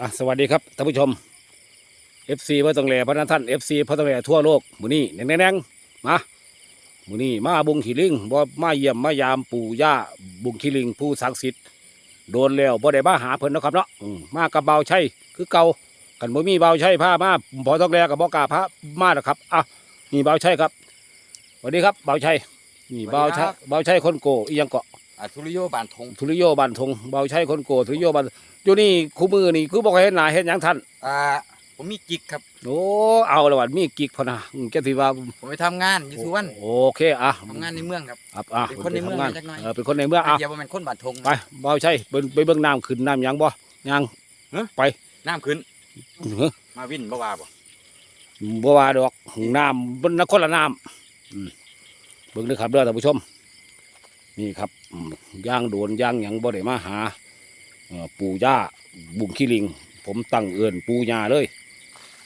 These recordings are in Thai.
อะสวัสดีครับท่านผู้ชม FC พระตองแหล่พระนันท่าน FC พระตองแหล่ทั่วโลกมือนี้แน่งๆมามือนี้มาบุงขีลิงบ่มาเยี่ยมมายามปู่ย่าบุงขีลิงผู้ศักดิ์สิทธิ์โดนแล้วบ่ได้มาหาเพิ่นเนาะครับเนาะอืมมากับเบาใช่คือเก่ากันบ่มีเบาใช่ผ้ามาพอต้องแหล่กับบ่กล้าพระมาดอกครับอะนี่เบาใช่ครับสวัสดีครับเบาใช่นี่เบาใช่เบาใช่คนโกอีหยังเกาะ อะทุริโยบานทง ทุริโยบันทงเบาใช้คนโกทุริโยบันอยู่นี่คู่มือนี่คือบอกให้เห็นหน้าเห็นหยังท่านอ่า ผมมีกิกครับ โอ้เอาละวันมีกิกพอนะอืมแกถือว่าผมไปทำงานอยู่สุวรรณโอเคอะทำงานในเมืองครับอะอะเป็นคนในเมืองทำงานจักหน่อย เออเป็นคนในเมืองอะเดียวว่ามันคนบานทงไปเบาใช้ไปไปเบิ่งน้ำขึ้นน้ำหยังบ่ยังไปน้ำขึ้นเฮ้ยมาวินบ่ว่าบ่ บ่ว่าดอกน้ำบนนครละน้ำอืมเบิ่งเด้อครับเด้อท่านผู้ชม นี่ครับอืมย่างโดนย่างหยังบ่ได้มาหาเอ่อปู่ย่าบุงขี้ลิง ผมตั้งเอื่นปู่ย่าเลย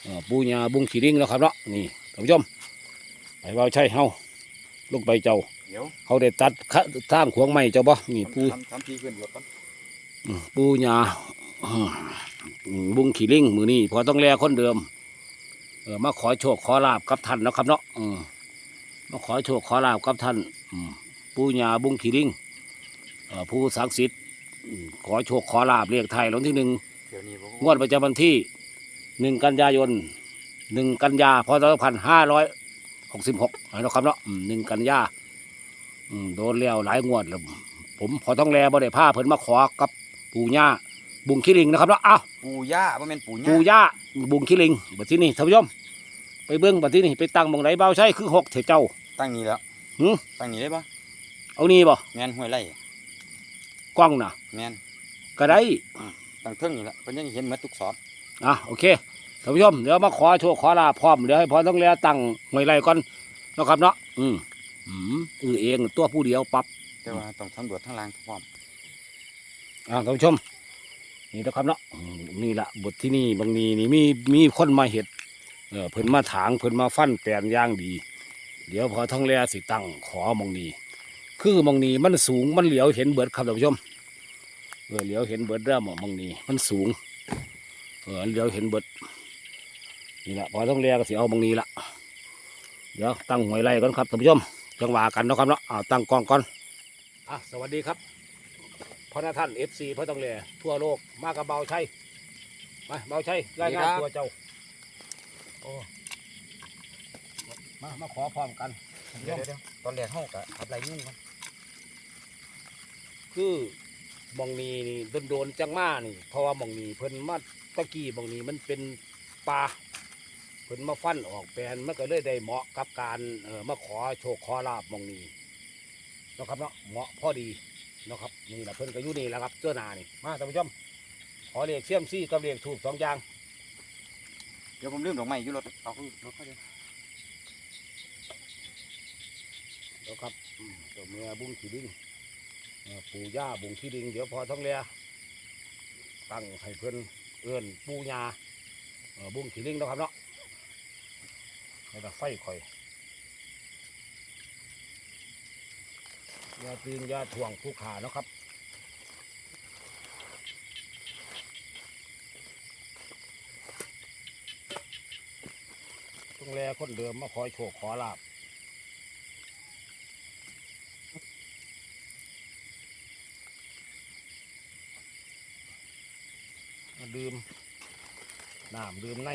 เอ่อปู่ย่าบุงขี้ลิงแล้วครับเนาะนี่ท่านผู้ชมไปเบาใช่เฮาลงไปเจ้าเดี๋ยวเขาได้ตัดขะทางขวางไม้เจ้าบ่นี่ปู่ทำทำทีเพื่อนรถก่อนอืมปู่ย่าอืมบุงขี้ลิงมือนี้พอต้องแลคนเดิมเออมาขอโชคขอลาบกับท่านเนาะครับเนาะอืมมาขอโชคขอลาบกับท่าน อืม ปู่ย่าบุงขี้ลิงเอ่อผู้ศักดิ์สิทธิ์อืมขอโชคขอลาบเรียกไทายรางวัลที่หนึ่งเดี๋ยวนี้ผมงวดประจำวันที่หนึ่งกันยายนหนึ่งกันยาพศสองพันห้าร้อยหกสิบหกนะครับเนาะหนึ่งกันยาอืมโดนแล้วหลายงวดแล้วผมพอต้องแลบ่ได้ผ้าเพิ่นมาขอกับปู่ย่าบุงคิริงนะครับเนาะอ้าวปู่ย่าบ่แม่นปู่ย่าปู่ย่าบุงคิริงบัดที่นี่ท่านผู้ชมไปเบิ้งบัดที่นี่ไปตั้งหมองไหนเบาใช่คือหกเถเจ้า ตั้งนี้แล้วหือตั้งนี้ได้ปะ เอานี่บ่แม่นห้วยไร่กล้องน่ะ แม่นก็ได้ตั้งเทิงนี่ละเพิ่นยังเห็นหมดทุกสอบอะโอเคท่านผู้ชมเดี๋ยวมาขอโชคขอลาภพร้อมเดี๋ยวให้พอต้องแลตั้งหวยไรก่อนเนาะครับเนาะอืมอืมอือเองตัวผู้เดียวปรับแต่ว่าต้องสำรวจทั้งล่างพร้อมอ่าท่านผู้ชม นี่นะครับเนาะอืมนี่ละบทที่นี่บางนีนี่มีมีคนมาเห็ดเออเพิ่นมาถางเพิ่นมาฟันแปลนอย่างดี เดี๋ยวพอท้องแลสิตั้งขอมองนี คือมองนีมันสูงมันเหลียวเห็นเบิดครับท่านผู้ชมเออเหลียวเห็นเบิดเริ่มมองนีมันสูงเออเหลียวเห็นเบิดนี่ละพอท้องแลก็สิเอามองนีละเดี๋ยวตั้งหวยไล่ก่อนครับท่านผู้ชมจังหวะกันเนาะครับเนาะอ่าตั้งกล้องก่อนอะสวัสดีครับพระท่านเอฟซีพระต้องแหล่ทั่วโลกมากับเบาชัยมาเบาชัยรายงานตัวเจ้าโอ้มามาขอพร้อมกัน เดี๋ยวเดี๋ยวตอนแรกเฮาก็ขับไรยุ่งกัน คือหมองนีนี่โดนโดนๆจังมานี่ เพราะว่าหมองนีเพิ่นมาตะกี้หมองนีมันเป็นป่าเพิ่นมาฟันออกแปลนมันก็เลยได้เหมาะกับการเออมาขอโชคขอลาบหมองนีเนาะครับเนาะเหมาะพอดีเนาะครับนี่แหละเพิ่นก็อยู่นี่แหละครับเจ้าหนานี่มาท่านผู้ชมขอเรียกเสี่ยมซี่กับเรียกถูกสองอย่างเดี๋ยวผมลืมดอกไม้อยู่รถเอาขึ้นรถเขาเดี๋ยวแล้วครับอืมตัวเมียบุ้งขี้ดิงเอ่อ ปู่ย่าบุ้งขี้ดิงเดี๋ยวพอท้องเลียตั้งให้เพื่อนเอื้อนปูยาบุ้งขี้ดิงนะครับเนาะแล้วก็ไฟข่อยยาตื่นยาถ่วงผู้ขานะครับต้องแลคนเดิมมาคอยโชคขอลาบ ดื่มน้ำดื่มใน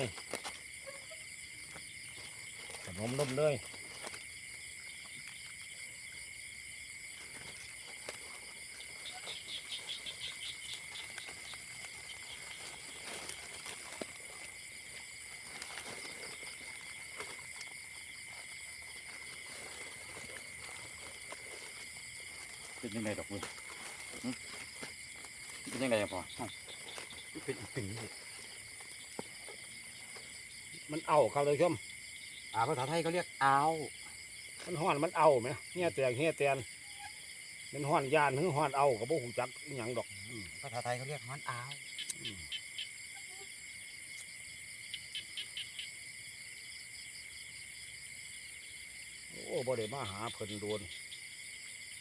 ขนมนมเนยเป็นยังไงดอกมือเป็นยังไงพอ เอ้าเป็นปิ่งนี่มันเอาครับท่านผู้ชมอ่าภาษาไทยเขาเรียกอาวมันห่อนมันเอาไหมเฮียแตกเฮียแตนมันห่อนยานหรือห่อนเอากับพวกหูจักอหย่างดอกอืมภาษาไทยเขาเรียกมันอาวโอ้บ่ได้มาหาเพิ่นโดน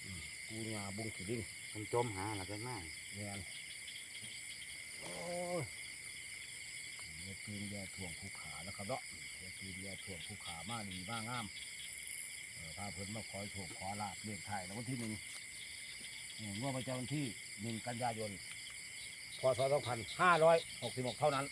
อืมกูญาบุงขี้ดิงมันจมหาหลักมากแม่นโอ้ย อย่าตื่นอย่ถ่วงภูขาแล้วครับเนาะอย่าตื่นอย่ถ่วงภูขามากดีมากงามเออพาเพิ่นมาคอยโชคขอลาบเลขไทยในวันที่หนึ่งเอองวดประจำวันที่หนึ่งกันยายนพศสองพันห้าร้อยหกสิบหกเท่านั้น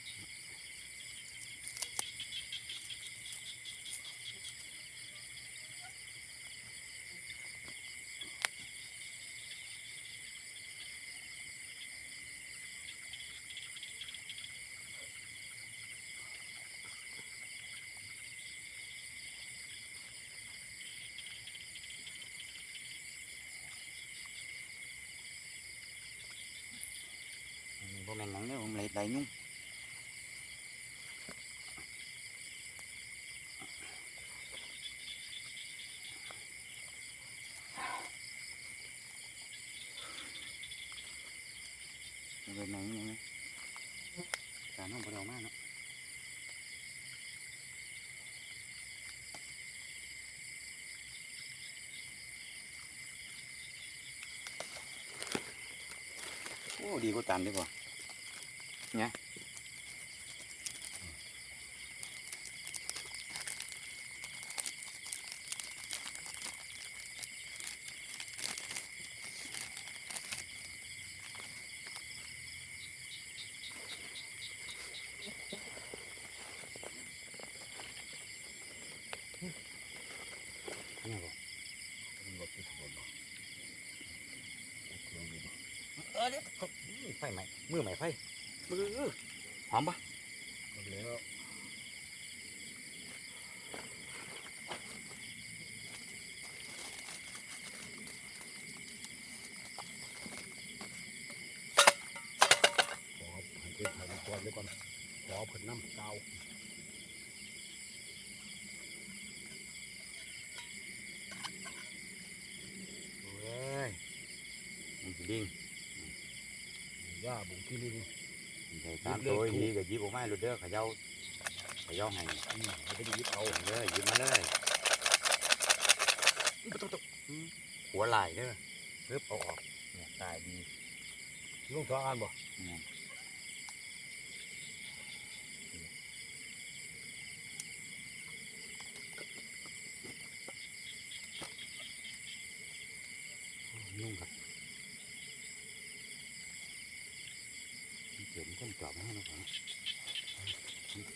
นี้บ่แม่นหนังเด้อผมไหลไหลยุ่งมันเป็นหนั งยังไงก หม่มือใหม่ไฟมืออื้อหอมปะหมดแล้วขอให้เป็นไทยก่อนเลยก่อนขอเพิ่นน้ำเกาเว้ยมันสิดิ้งย่าบุ๋งที่ลิงใส่สามตัวดีก็หยิบออกมาให้ลูกเด้อเขย่าเขย่าให้อืมเขาจะได้ยิบเอาเอาเลยหยิบมาเลยอืมหัวไหลายเด้อเพิ่บเอาออกเนี่ยตายดีลุงสองอันบ่ เนี่ยยุ่งครับเขียนต้นจอบมาให้เราก่อนนี่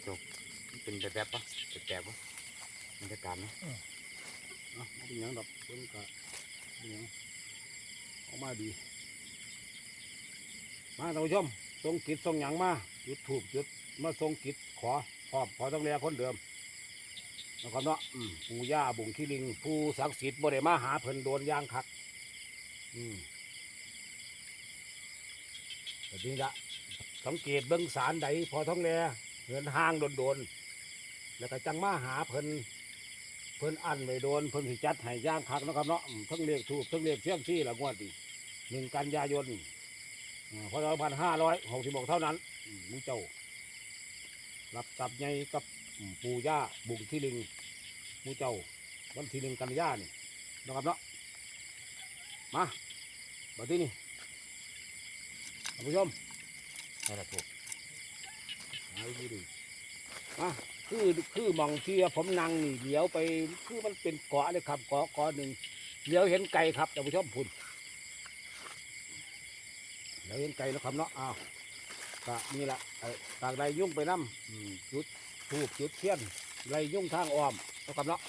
จบเป็นแบบแบบปะแบบแบบปะบรรยากาศนะเอะมาเป็นหยังดอกเพิ่นก็เป็นหยังเอามาดี มาท่านผู้ชมทรงกิจทรงหยังมาจุดถูกจุดมาทรงกิจขอขอบขอต้องแลคนเดิมนะครับเนาะอืมปู่ย่าบุงขี้ลิง ผู้ศักดิ์สิทธิ์บ่ได้มาหาเพิ่นโดนย่างคัก อืมแบบนี้ละ สังเกตเบื้องสารใดพอท้องแลเหินห้างโดนๆแล้วก็จังมาหาเพิ่นเพิ่นอันไม่โดนเพิ่นสิจัดให้ย่างคักนะครับเนาะทั้งเลขถูกทั้งเลขเที่ยงที่ละงวดดีหนึ่งกันยายนพอเราพันห้าร้อยหกสิบหกเท่านั้นมมุงเจ้ารับทรัพย์ใหญ่กับปู่ย่าบุงที่ลิงมุงเจ้าวันที่หนึ่งกันยานี่นะครับเนาะมาบัดนี้นี่ท่านผู้ชม นี่แหละถูกเอาดูดิมาคือคือมองที่ผมนั่งนี่เลี้ยวไปคือมันเป็นเกาะเลยครับเกาะเกาะหนึ่งเลี้ยวเห็นไก่ครับท่ผู้ชมพุ่นเลี้ยวเห็นไก่แล้วครับเนาะอ้าวก็นี่แหละอ้ตากไรยุ่งไปน้ำอืมจุดทูบจุดเทียนไรยุ่งทางอ้อมนะครับเนาะ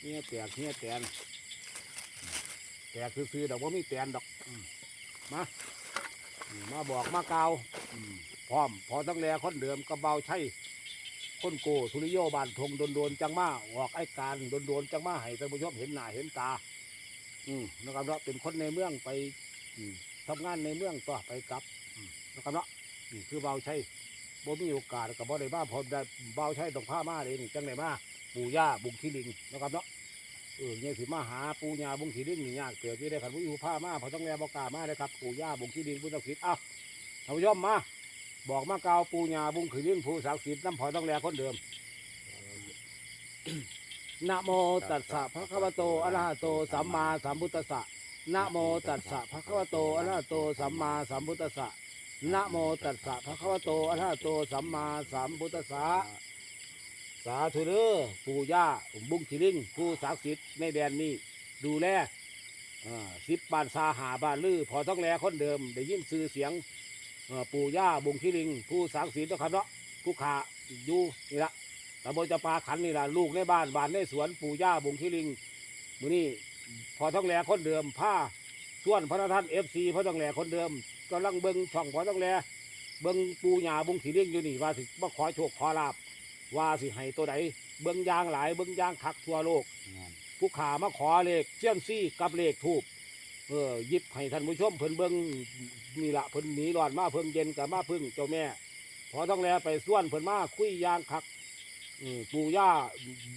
เนี่ยแตกเนี่ยแตน กซื้อๆดอกว่ามีแตนดอกมามาบอกมากาวพร้อม พอตั้งแลคนเดิมกระเบาใช่คนโกสุริโยบานทงโดนโดนจังมาออกไอ้การโดนโดนจังมาให้ท่านผู้ชมเห็นหน้าเห็นตา อืมนะครับเนาะเป็นคนในเมืองไปอืมทำงานในเมืองต่อไปกลับนะครับเนาะนี่คือเบาใช่บ่มีโอกาสกับบ่ได้มาพอได้เบาใช่ต้องผ้ามาเลยนี่จังไหนมาปู่ย่าบุงขี้ลิงนะครับเนาะ เออเนี่ยสิมาหาปูย่าบุงขี้ลิงนี่ยากเกิดที่ได้ขันผู้อยู่ผ้ามาเพอต้องแลบอกกล้ามาเลยครับปูย่าบุงขี้ลิงผู้ศักดิ์สิทธิ์เอ้าท่านผู้ชมมาบอกมากล่าวปูย่าบุงขี้ลิงผู้ศักดิ์สิทธิ์น้ำพอต้องแลคนเดิมนะโมตัสสะภะคะวะโตอะระหะโตสัมมาสัมพุทธัสสะนะโมตัสสะภะคะวะโตอะระหะโตสัมมาสัมพุทธัสสะนะโมตัสสะภะคะวะโตอะระหะโตสัมมาสัมพุทธัสสะ สาธุเด้อปู่ย่าบุ้งทิลิงผู้ศักดิ์สิทธิ์ในแดนนี้ ดูแลอ่าสิบบานซาหาบ้านลือพอต้องแลคนเดิม ได้ยินชื่อเสียงปู่ย่าบุ้งทิลิง ผู้ศักดิ์สิทธิ์นะครับเนาะผู้ขาอยู่นี่ละตำบลจะปาขันนี่ละลูกในบ้านบ้านในสวนปู่ย่าบุ้งทิลิงมือนี้พอต้องแลคนเดิมผ้าส่วนพระท่านเอฟซีพอต้องแลคนเดิมกำลังเบิ้งช่องพอต้องแลเบิ้งปู่ย่าบุ้งทิลิงอยู่นี่ว่าสิมาขอโชคขอลาบ ว่าสิให้ตัวใดเบิ้งอยางหลายเบิ้งอยางคักทั่วโลกแม่นผู้ขามาขอเลขเชี่ยมซี่กับเลขทูบเออหยิบให้ท่านผู้ชมเพิ่นเบิ่งนี่ละเพิ่นหนีร้อนมาเพิ่งเย็นกับมาพึ่งเจ้าแม่พอต้องแลไปส่วนเพิ่นมาคุยยางคักอืมปู่ย่า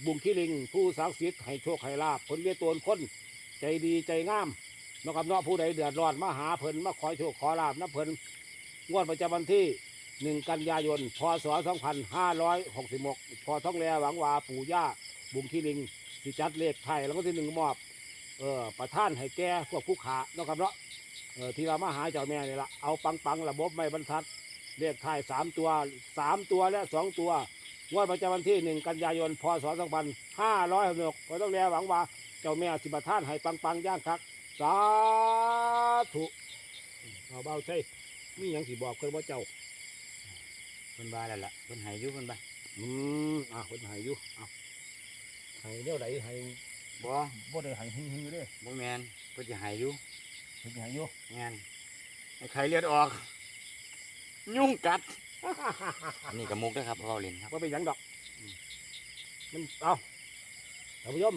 บุงคีลิง ผู้ศักดิ์สิทธิ์ให้โชคให้ลาบเพิ่นเรียกตัวคนใจดีใจงามเนาะครับเนาะผู้ใดเดือดร้อนมาหาเพิ่นมาขอโชคขอลาบนะเพิ่นงวดประจำวันที่ หนึ่งกันยายน พศสองพันห้าร้อยหกสิบหกพอต้องแลหวังว่าปู่ย่าบุงคีลิงสิจัดเลขไทยแล้วก็ที่หนึ่งมอบเออประท่านให้แก่พวกผู้ขาเนาะครับเนาะเออที่เรามาหาเจ้าแม่นี่ละเอาปังปังระบบไม่บรรทัด เลขไทยสามตัวสามตัวและสองตัวงวดประจำวันที่หนึ่งกันยายน พศสองพันห้าร้อยหกก็ต้องแลหวังว่าเจ้าแม่สิประท่านให้ปังปังย่างคักสาธุเอาเบาใช่มีหยังสิบอกเพิ่นว่าเจ้า เพิ่นว่าแล้วล่ะเพิ่นให้อยู่เพิ่นบ่าอืมอะเพิ่นให้อยู่อะให้เดี๋ยวไหนให้บ่บ่ได้ให้ฮือๆเด้บ่แม่นเพิ่นสิให้อยู่เพิ่นให้อยู่แม่นให้ไข้เลือดออก ยุ่งกัดนี่ก็มุกเด้อครับเว้าเล่นครับว่าเป็นหยังดอกอืมมันเอาท่านผู้ชม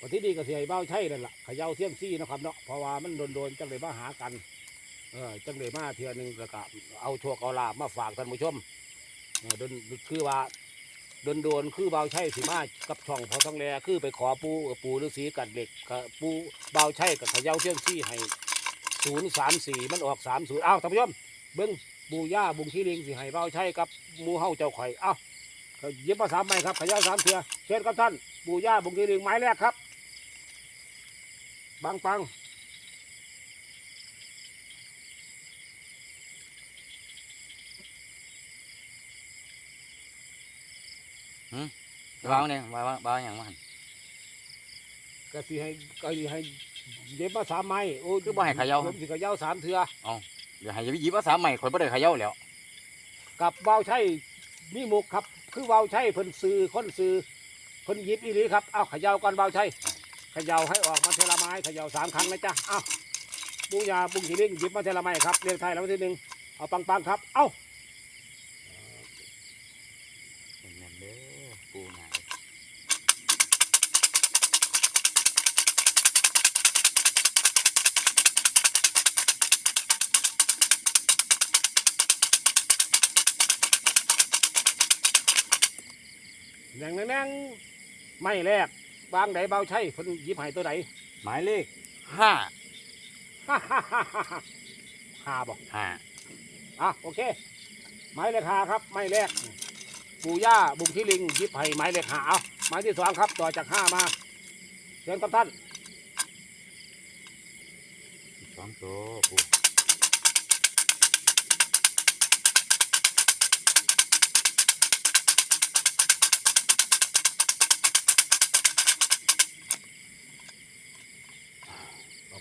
วันที่ดีก็เสียเบ้าใช่นั่นแหละเขย่าเสียมซี่นะครับเนาะเพราะว่ามันโดนๆจังเลยมาหากัน เออจังเลยมาเทือหนึ่งก็กะเอาโชคเอาลาบมาฝากท่านผู้ชมเออโดนคือว่าโดนโดนๆคือเบาใช่สิมากับช่องพอต้องแลคือไปขอปูปูฤาษีกัดเหล็กกับปูเบาใช่กับเขย่าเสียมซี่ให้ศูนย์สามสี่มันออกสามศูนย์อ้าวท่านผู้ชมเบิ้งบูย่าบุงขี้ลิงสิให้เบาใช่กับมูเฮาเจ้าข่อยเอ้าเขาเย็บมาสามไม้ครับขยาวสามเถื่อเชิญครับท่านบูย่าบุงขี้ลิงไม้แรกครับบางปัง วางเนี่ยว่าว่าว่าหยังว่าหั่นก็สิให้ก็สิให้เย็บมาสามไม้โอ้ยคือบ่ให้เขย่าผมสิเขย่าสามเถื่อเดี๋ยวให้หยิบภาษาใหม่ข่อยบ่ได้เขย่าแล้วกับเบาใช่มีหมุกครับ คือเบาใช่เพิ่นซื้อคนซื้อเพิ่นหยิบอีหลีครับเอาเขย่าก่อนเบาใช่เขย่าให้ออกมาเทละไม้เขย่าสามครั้งนะจ๊ะเอ้าบูยาบุงขี้ลิงหยิบมาเทละไม้ครับเรียกไทยแล้วทีหนึ่งเอาปังๆครับ เอ้า แหน่งแหน่งไม่แรกบางใดเบาใช่เพิ่นหยิบให้ตัวใดหมายเลขห้าฮ่าฮ่าฮ่าฮ่าหาบอกห้าอะโอเคไม้เลขหาครับไม้แรกปู่ย่าบุงที่ลิงหยิบให้ไม้เลขหาเอาไม้ที่สองครับต่อจากห้ามาเชิญครับท่านสองตัวปู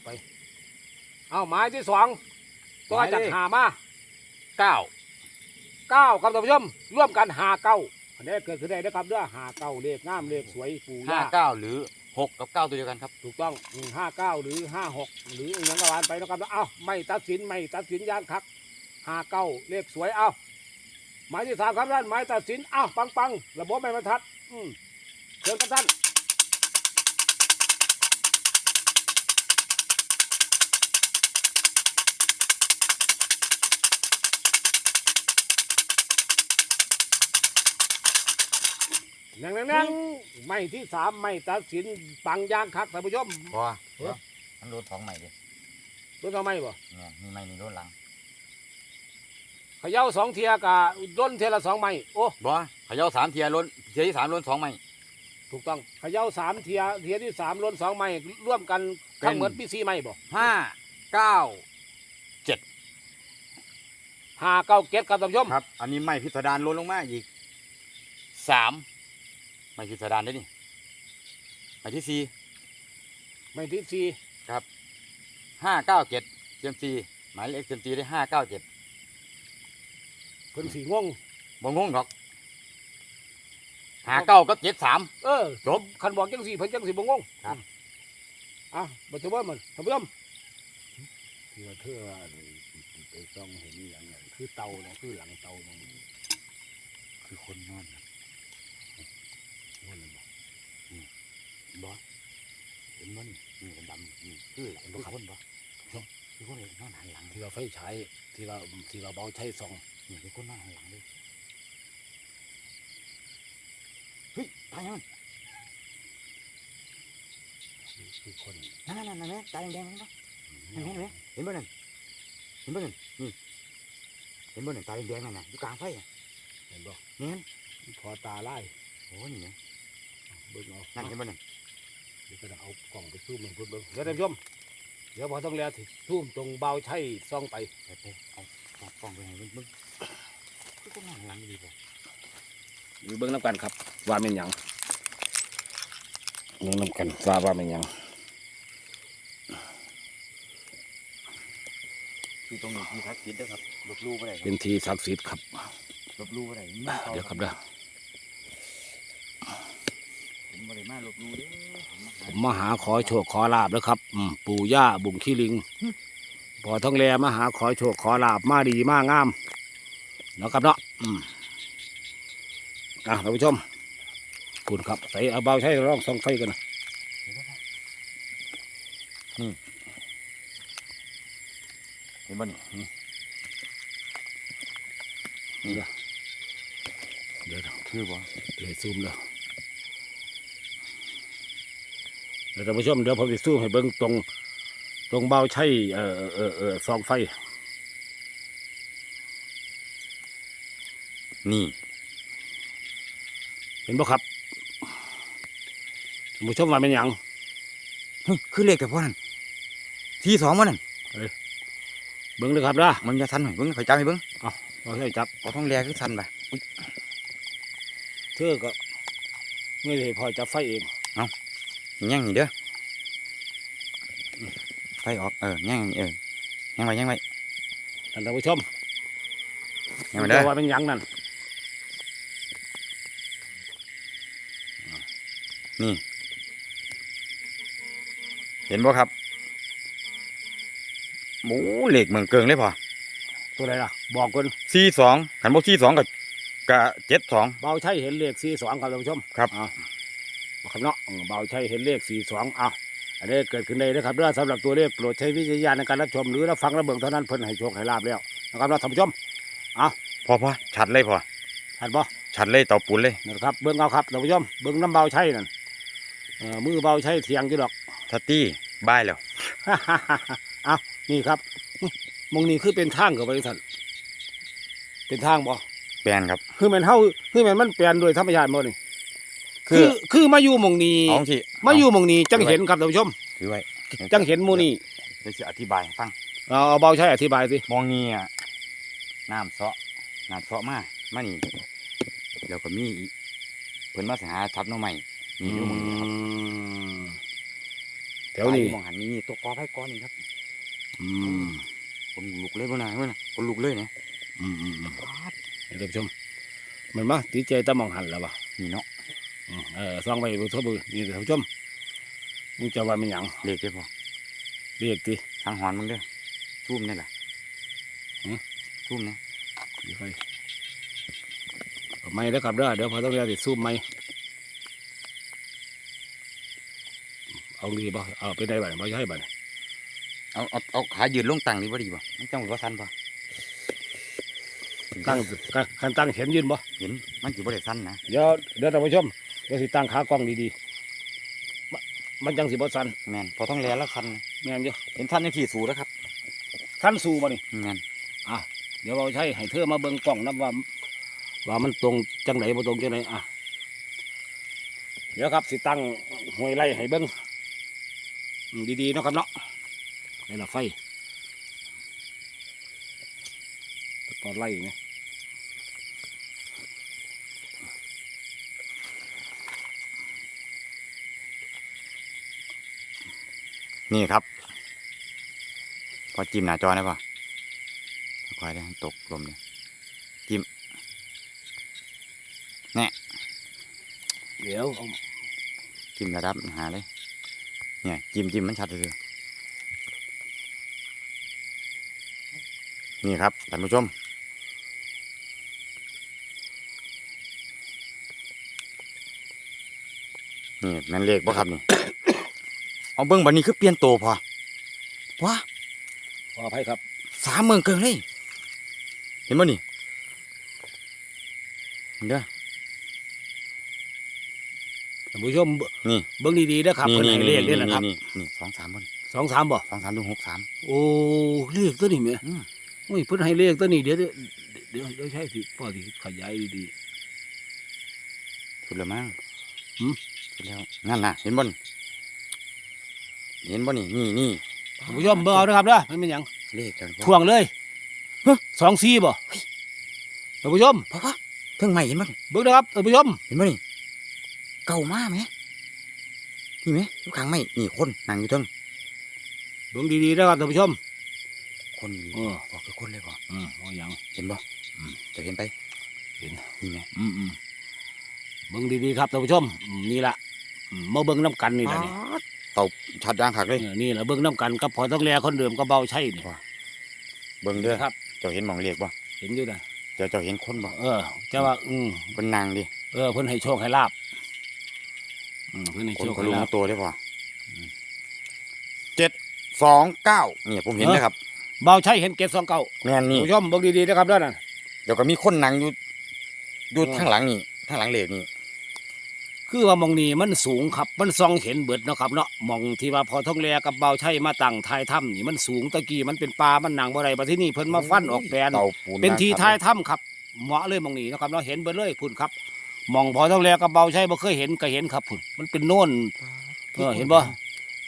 ไปเอาไม้ที่สองต่อจากหามาเก้าเก้าครับท่านผู้ชมร่วมกันหาเก้าอันนี้เกิดขึ้นได้นะครับเด้อหาเก้าเลขงามเลขสวยปู่ห้าย่าเก้าหรือหกกับเก้าตัวเดียวกันครับ ถูกต้องห้าเก้าหรือห้าหกหรืออย่างกวานไปนะครับเอ้าไม่ตัดสินไม่ตัดสินยางคักห้าเก้าเลขสวยเอ้าหมายที่สามครับท่านหมายตัดสินเอ้าปังปังระบบไม่บรรทัดอืมเชิญครับท่าน นั่งนั่งนั่งไม่ที่สามไม่ตัดสินปังยางคักท่านผู้ชม พอเออ มันโดนท้องใหม่ดิรู้ทำไมบ่เนี่ยมีไม่มีโดนหลังเขย่าสองเทียกับด้นเทียละสองไม้โอ้บ่เขย่าสามเทียล้นเทียที่สามล้นสองใหม่ ถูกต้องเขย่าสามเทียเทียที่สามล้นสองไม้ร่วมกันทั้งหมดมีสี่ไม้บ่ห้าเก้า ห้าเก้าเจ็ดครับท่านผู้ชม ครับ อันนี้ไม้พิสดารลดลงมาอีกสาม ไม้พิสดารได้นี่ไม้ที่สี่ไม้ที่สี่ครับห้าเก้าเจ็ดเซียมซีหมายเลขเซียมซีได้ห้าเก้าเจ็ดเพิ่นสีงงบ่งงหรอกห้าเก้าก็เจ็ดสาม เออจบ คันบอกจังสี่เพิ่นจังสี่บ่งงครับ อะบัดเทว่ามันท่านผู้ชมที่ว่าเธอว่าไปต้องเห็นอย่างนั้นคือเตาเนาะคือหลังเตาเนาะคือคนนอนครับ ว่านั่นบ่ บอเห็ นมันนี่ดำๆนี่คือหลังคือคนบอคือคนเลยนอนหันหลังที่เราไฟฉายที่เราที่เราเบาใช้ส่องนี่คือคนนอนหันหลังเลยเฮ้ยตายยังมันคือคนนั่นนั่นนั่นตาแดงๆนั่นเห็นไหมเห็นบ่นั่นเห็นบ่นั่นนี่เห็นบ่นั่นตาแดงๆนั่นน่ะอยู่กลางไฟอะเห็นบ่นี่นพอตาไล่โอ้นี่ไงเบิ่งเอานั่นเห็นบ่นั่น เดี๋ยวก็จะเอากล่องไปซูมมันเพิ่นเบิ่งเดี๋ยวท่านผู้ชมเดี๋ยวพอต้องแล้วที่ซูมตรงเบาใช้ส่องไปไปไปเอาเอากล้องไปให้มึงมึงคือคนนอนหันหลังดีบ่หรือเบิ่งน้ำกันครับ ว่าเป็นหยังเบิ่งน้ำกันว่าว่าเป็นหยังคือตรงนี้ที่พักคิดเด้อครับลบลู่บ่ได้คเป็รับนที่ศักดิ์สิทธิ์ครับลบลู่บ่ได้มีขาเดี๋ยวครับเด้อผม บ่ได้มาลบลู่เด้อผมมาหาผมมาหาขอโชคขอลาบแล้วครับอืมปู่ย่าบุ่งขี้ลิงพอท้องแลมาหาขอโชคขอลาบมาดีมากงามเนาะครับเนาะอืมอะท่านผู้ชมคุณครับใส่เอาเบาใช้ร้องส่องไฟกันนะเห็นบ่นี่เดี๋ยวเดี๋ยวคือบ่เดี๋ยวซูมแล้วเดี๋ยวท่านผู้ชมเดี๋ยวผมจะซูมให้เบิ้งตรงตรงเบาใช้เอ่อเอ่อเอ่อซองไฟ นี่ เห็นบ่ครับท่านผู้ชมว่าเป็นหยังเฮ้ยคือเลขแต่พวกนั้นที่สองบ่นั่นเบิ้งเลยครับนะมันจะทันหน่อยเบิ่งข่อยจับให้เบิ่งเราใช้จับเอาท้องแลคือทันบ่อุ้ยเธอก็ไม่ได้พอจับไฟเองแย่งนี่เด้อไฟออกเออแย่งนี่เออแย่งไว้แย่งไว้ท่านผู้ชมแย่งไว้เด้อว่าเป็นหยังนั่นนี่ เห็นบ่ครับหมูเหล็กเมืองเกิงเลยพอตัวไหนล่ะ บอกคนสี่สองขันบ่สี่สองกับกับเจ็ดสองเบาใช้เห็นเลขสี่สองครับท่านผู้ชมครับ อ่าคำเนาะอืมเบาใช้เห็นเลขสี่สองอ้าวอันนี้เกิดขึ้นได้นะครับเรื่องสำหรับตัวเลขโปรดใช้วิจารณญาณในการรับชมหรือรับฟังรับเบิ่งเท่านั้นเพิ่นให้โชคให้ลาบแล้วนะครับเนาะท่านผู้ชมพอพอชัดเลยพอเห็นบ่ชัดเลยเตาปูนเลยนะครับเบิ่งเอาครับท่านผู้ชมเบิ่งน้ำเบาใช้นั่นเอ่อมือเบาใช้เถียงอยู่ดอก ทัตตี้บายแล้ว เอานี่ครับมองนี่คือเป็นทางกับไปสันเป็นทางบ่แปลนครับ คือแมันเฮาคือแมันมันเปลี่ยนโดยธรรมชาติบ่นี่ คืคือ อคือมาอยู่หมองนี้เอาที่มาอยู่หมองนี้จังเห็นครับท่านผู้ชม ถือไว้จังเห็นหมู่นี่เดี๋ยวจะอธิบายให้ฟังเอาเอาเบาใช้อธิบายสิมองนี่อะน้ำเสาะน้ำเสาะมามานี่แล้วก็มีอีกเพิ่นมาหาทับหน้องใหม่นี่อยู่หมองนี้ครับมแถวนี้มองหันนี่ตัวกอไผ่ก้อนนี่ครับ อืมผมลุกเลยบ่นะเว้ยนะคนลุกเลยเนี่ยอืมอืมอืมปาดท่านผู้ชมมันมาติดใจตะมองหันแล้วบ่นี่เนาะอืม เออซองไปบ่ทั่วมือนี่ท่านผู้ชมมึงจะว่ามันหยังเลขเด้อพอเรียกติทางหอนมึงเด้อทุ่มนี่แหละหือทุ่มเนี่ยดีไฟเอาไม่แล้วครับเด้อเดี๋ยวพอต้องเรียกติซูมไหมเอาดีบ่เอาไปได้บ่บ่ใช่บ่เอาเอาเอาขายืนลงตั้งนี่บ่ดีบ่มันจังว่าสั้นบ่ตั้งคันตั้งเห็นยืนบ่เห็นมันสิบ่ได้สั้นนะเดี๋ยวเดี๋ยวท่านผู้ชมเดี๋ยวสิตั้งขากล้องดีๆมะมันจังสิบ่สั่นแม่นพอต้องแลแล้วคันนะแม่นอยู่เห็นท่านยังขี่สูแล้วครับท่านสู้บ่นี่แม่นเดี๋ยวเราใช้ให้เธอมาเบิ่งกล้องนํว่าว่ามันตรงจังไหนบ่ตรงจังไหนอะเดี๋ยวครับสิตั้งห้วยไล่ให้เบิ้งอืมดีๆเนาะครับเนาะนี่ละไฟตอนไล่ไหม นี่ครับ พอจิ้มหน้าจอได้ป่ะค่อยๆได้ตกลมเนี่ยเดี๋ยวเอาจิ้มระดับหาเลย เนี่ยจิ้มจิ้มมันชัดเลยนี่ครับท่านผู้ชมนี่แม่นเลขบ่ครับนี่ เอาเบิ้งบันนี้คือเปลี่ยนโตวพอว้าขออภัยครับ สามเมืองเกินเลยเห็นบ่นี่เด้อ ท่านผู้ชมเบนี่ เบิ้งดีๆนะครับเพิ่นให้เลขนี่แหละครับนี่นี่สองสามบนสองสามบ่สองสามถึงหกสาม โอ้เลขตัวนี้แม่อืม โอ้ยเพิ่นให้เลขตัวนี้เดี๋ยวเดี๋ยวเดี๋ยวเดี๋ยวใช่สิพ่อสิขยายดี สุดแล้วมั้งหืม สุดแล้วนั่นน่ะเห็นบ่น เห็นบ่นี่นี่นี่ๆท่านผู้ชมเบิ่งเอานะครับเด้อมันเป็นหยังเลขกันทวงเลยเฮ้ยสองสี่บ่ท่านผู้ชมพ่อพ่อเครื่องใหม่เห็นบ่นี่เบิ่งนะครับท่านผู้ชมเห็นบ่นี่เก่ามากไหมนี่ไหมทุกครั้งไม่นี่คนนั่งอยู่เทั้งเบิ่งดีๆนะครับท่านผู้ชม คนอยู่เออบอกคือคนเลยบ่อืมโอ้ยหยังเห็นบ่อืมจะเห็นไปเห็นนี่ไหมอืมอืมเบิ่งดีๆครับท่านผู้ชมอืมนี่ล่ะอืมมาเบิ่งน้ำกันนี่ล่ะนี่ป๊าด เต่าชัดด่างขักเลยเออนี่ล่ะเบิ่งน้ำกันกับพอต้องแลคนเดิมก็เบาใช่นี่เบิ่งเด้อครับ เจ้าเห็นหมองเลขบ่เห็นอยู่นะเจ้าเจ้าเห็นคนบ่เออจะว่า อืมเป็นนางดิเออเพิ่นให้โชคให้ลาบอืมเพิ่นให้คนโชคคนให้รู้ลาบตัวได้ป่ะเจ็ดสองเก้าเนี่ยผมเห็นเออ นะครับเบาใช่เห็นเกศสองเก้าแม่นนี่ ผู้ชมเบิ่งดีๆนะครับเด้อนั่น เดี๋ยวก็มีคนนั่งอยู่อยู่เออ ข้างหลังนี่ข้างหลังเลขนี่ คือว่ามองนี่มันสูงครับ มันซองเห็นเบิดเนาะครับเนาะมองที่ว่าพอท้องแลกับเบาใช่มาตั้งทายถ้ำนี่มันสูงตะกี้มันเป็นป่ามันหนังบ่ได้บัดที่นี่เพิ่นมาฟันออกแปลนเต่าปูนเป็นทีนะครับท้ายถ้ำครับเหมาะเลยมองนี่นะครับเราะเห็นเบิดเลยพุ่นครับมองพอท้องแลกับเบาใช่บ่เคยเห็นก็เห็นครับพุ่นมันเป็นโน่นเออเห็นบ่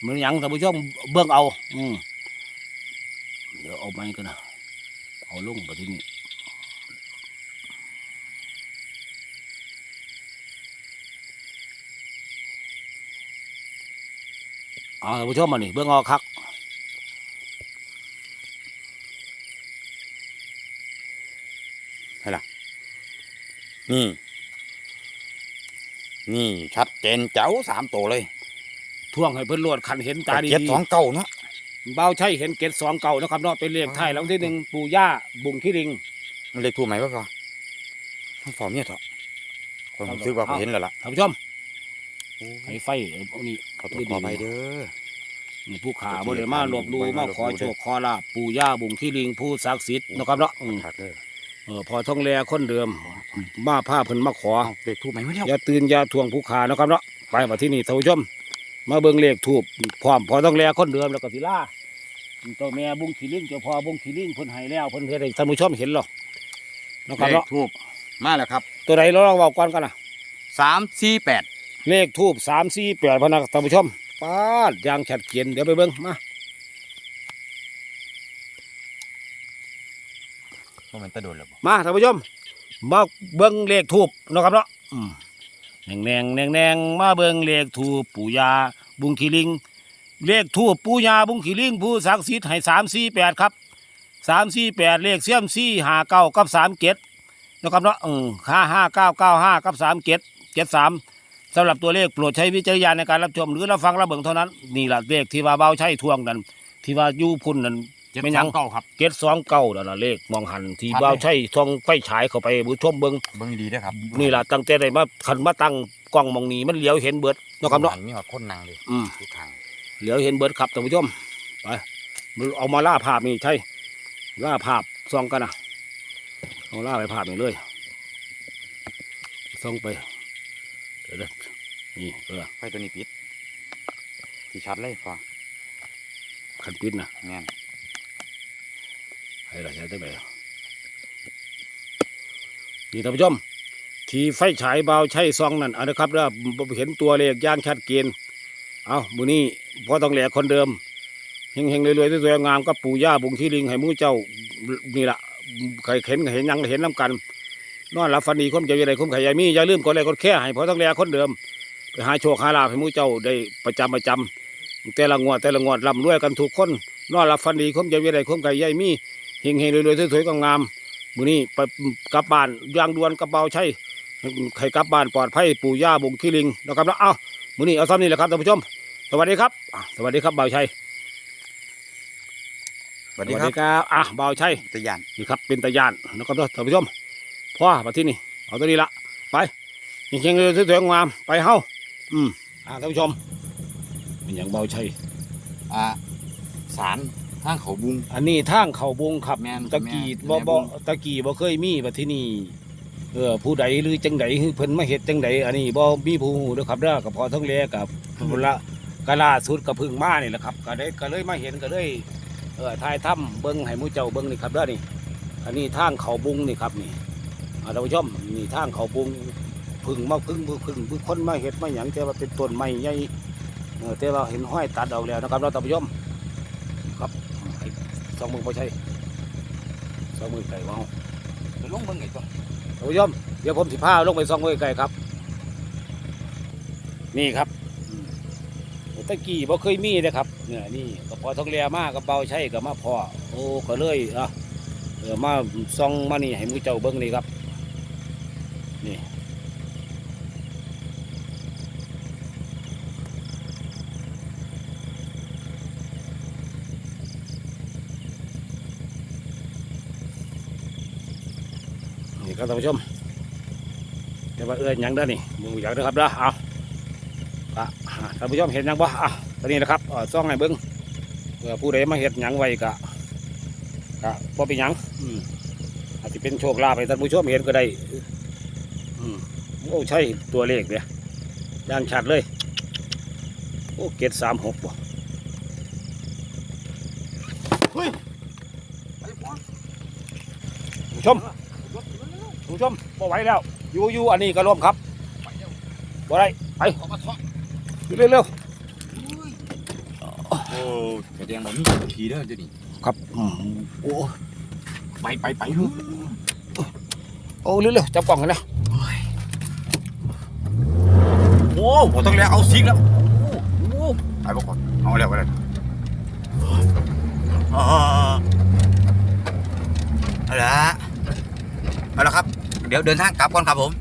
มันหยังท่านผู้ชมเบิ่งเอา อืมเดี๋ยวเอาไม้กันนะเอาลงไปที่นี่ เอาท่านผู้ชมมานี่เบิ่งเอาคักนี่ นี่ชัดเจนเจ้าสามตัวเลยท่วงให้เพิ่นรวดคันเห็นตาดีเจ็ดสองเก้าเนาะเบาใช่เห็นเกตสองเก่านะครับเนาะเป็นเลขไทายแล้วที่หนึ่งปู่ย่าบุงขี้ริงมันเลขถูกไหมวะพ่อต้องฟอร์มเนี่ยเถอะคนผมซื้อว่าผมเห็นแล้วล่ะท่านผู้ชมให้ไฟเอานี่ ขอโทษขอไปเด้อนี่ผู้ขาบริมารวบรูมาขอโชคขอลาบปู่ย่าบุงขี้ลิงผู้ศักดิ์สิทธิ์นะครับเนาะอืมขาดเลยเออพอท่องแลคนเดิมมาผ้าเพิ่นมาขอเอาเลขถูกไหมไม่แล้วอย่าตื่นอย่าทวงผู้ขานะครับเนาะไปมาที่นี่ท่านผู้ชมมาเบิ่งเลขถูกพร้อมพอต้องแลคนเดิมแล้วก็สิล่าตัวแม่บุงขี้ลิงเจ้าพ่อบุงขี้ลิงเพิ่นให้แล้วเพิ่นเฮ็ดให้ท่านผู้ชมเห็นหรอกนะครับเลขเนาะถูกมาแล้วครับ ตัวใดเราลองเว้าก่อนกันนะสามสี่แปด เลขทูบสามสี่แปดพะนักท่านผู้ชมป้าดยางแฉดเกียนเดี๋ยวไปเบิ้งมาโมเมนต์ตะโดนแล้วบ่มาท่านผู้ชมมาเบิ้งเลขทูบนะครับเนาะอืมแนงแนงแนงแนงมาเบิ้งเลขทูบปู่ยาบุงขีลิง เลขทูบปู่ยาบุงขีลิงผู้ศักดิ์สิทธิ์ให้สามสี่แปดครับสามสี่แปดเลขเสี้ยมสี่ห้าเก้ากับสามเจ็ดนะครับเนาะอืมห้าห้าเก้าเก้าห้ากับสามเจ็ดเจ็ดสาม สำหรับตัวเลขโปรดใช้วิจารณญาณในการรับชม หรือรับฟังรับเบิ่งเท่านั้น นี่แหละเลขที่ว่าเบาใช้ทวงนั้นที่ว่าอยู่พุ่นนั้นเจ็ดไม่ยั้งสอเก้าครับ เกตสองเก้านั่นล่ะเลขมองหันที่ชัดเลยเบาใช้ทองไฟฉายเข้าไปบุชมเบิ่งเบิ่งดีๆนะครับนี่ล่ะตั้งแต่ได้มาขันมาตั้งกล้องมองนี้มันเหลียวเห็นเบิดเนาะครับเนาะ มีหอดคนนั่งเลยอืม ทุกทางเหลียวเห็นเบิดครับท่านผู้ชมไปเอามาล่าภาพนี่ใช่ล่าภาพซองกันนะเอาล่าไปภาพนี่เลยซองไปเดี๋ยวเด้อ นี่เออไฟตัวนี้ปิดที่ชัดเลยพอขันปิดนะแม่นให้เราใช้ได้ไหมนี่ท่านผู้ชม ที่ไฟฉายเบาใช้ซองนั่นเอานะครับเด้อบ่เห็นตัวเลขอย่างชัดเจนเอามื้อนี้พอต้องแหลคนเดิมเฮงๆรวยๆสวยๆงามกับปู่ย่าบุงที่ลิงให้หมู่เจ้านี่ล่ะใครเห็นก็เห็นหยังก็เห็นนํกันนอนหลับฝันดีคนเจ้าอยู่ใดคนไข่ยายมีอย่าลืมกดไลค์กดแค่ให้พอต้องแลคนเดิม ไปหาโชคหาลาภให้หมู่เจ้าได้ประจำประจำแต่ละงวดแต่ละงวดร่ำรวยกันทุกคนนอนหลับฝันดีคนเจ้าอยู่ใดคนไข่ยายมีเฮงๆรวยๆสวยๆงามๆมื้อนี้ไปกลับบ้านอย่างด่วนกระเป๋าใช้ให้กลับบ้านปลอดภัยปู่ย่าบุงขี้ลิงนะครับแล้วเอ้ามื้อนี้เอาซ้ำนี่แหละครับท่านผู้ชม สวัสดีครับอะสวัสดีครับเบาชัยสวัสดีครับบอะเบาชัยตะยานนี่ครับเป็นตะยานนะครับท่านผู้ชมพ่อมาที่นี่เอาตัวนี้ละไปยิงเชียงเลยสวยๆงามไปเฮ้า อืมอ่าท่านผู้ชมเป็นอย่างเบาชัยอ่าสารทางเขาบุง อันนี้ทางเขาบงครับแม่นตะกี้แม่บ่นบ่แม่นตะกี้บ่เคยมีมาที่นี่เออผู้ใดหรือจังใดเพิ่นมาเฮ็ดจังใดอันนี้บ่มีผู้ฮู้เด้อครับเด้อกับพอทั้งแลกับพุ่นละกะล่าสุดกับพึ่งมานี่แหละครับ ก็ได้ก็เลยมาเห็นก็เลยเออถ่ายถ้ำเบิ่งให้หมู่เจ้าเบิ่งนี่ครับเด้อนี่ อันนี้ทางเขาบุงนี่ครับนี่อ่าท่านผู้ชมนี่ทางเขาบุง พึ่งมาพึ่งพึ่งพึ่งพึ่งคนมาเห็ดมาหยังแต่ว่าเป็นต้นไม้ใหญ่เออแต่ว่าเห็นห้อยตัดออกแล้วนะครับเราท่านผู้ชมครับสองมือพอใช่สองมือไก่เมาไปลงเบิ่งไงตัวท่านผู้ชมเดี๋ยวผมสิพาลงไปสองมือไก่ครับ นี่ครับตะกี้บ่เคยมีนะครับเนี่ยนี่ก็พอท้องเรียมากับเบาใช่กับมาพอโอ้ก็เลยอะเออมาซองมานี่ให้มือเจ้าเบิ้งนี่ครับ ครับท่านผู้ชมแต่ว่าเอื้อนยังเด้นี่มืออยากเด้ครับเด้อเอาท่านผู้ชมเห็นยังบ่อะตอนนี้นะครับอ่อซองให้เบิ้งเพื่อผู้ใดมาเห็ดหยังไว้กะกะพอเป็นหยังอืมอาจจะเป็นโชคลาภให้ท่านผู้ชมเห็นก็ได้อืมโอ้ใช่ตัวเลขเนี่ยย่างชัดเลย โอ้เกตสามหกบ่เฮ้ยไปพ่อผู้ชม ผู้ชมบ่ไหวแล้วอยู่อยู่อันนี้ก็ร่วมครับไปเร็วบ่ได้ไปเอามาทอดเร็วเร็วโอ้แสดงว่ามีผีเด้อเจ้านี่ๆครับอืมโอ้ไปไปไปลูกโอ้เร็วเร็วๆจับกล่องกันนะโอ้ผมต้องแล้วเอาซิกแล้วโอ้โหไปบ่ก่อนเอาแล้วไปแล้วอ๋อเอาละเอาละครับ เดี๋ยวเดินทางกลับก่อนครับผม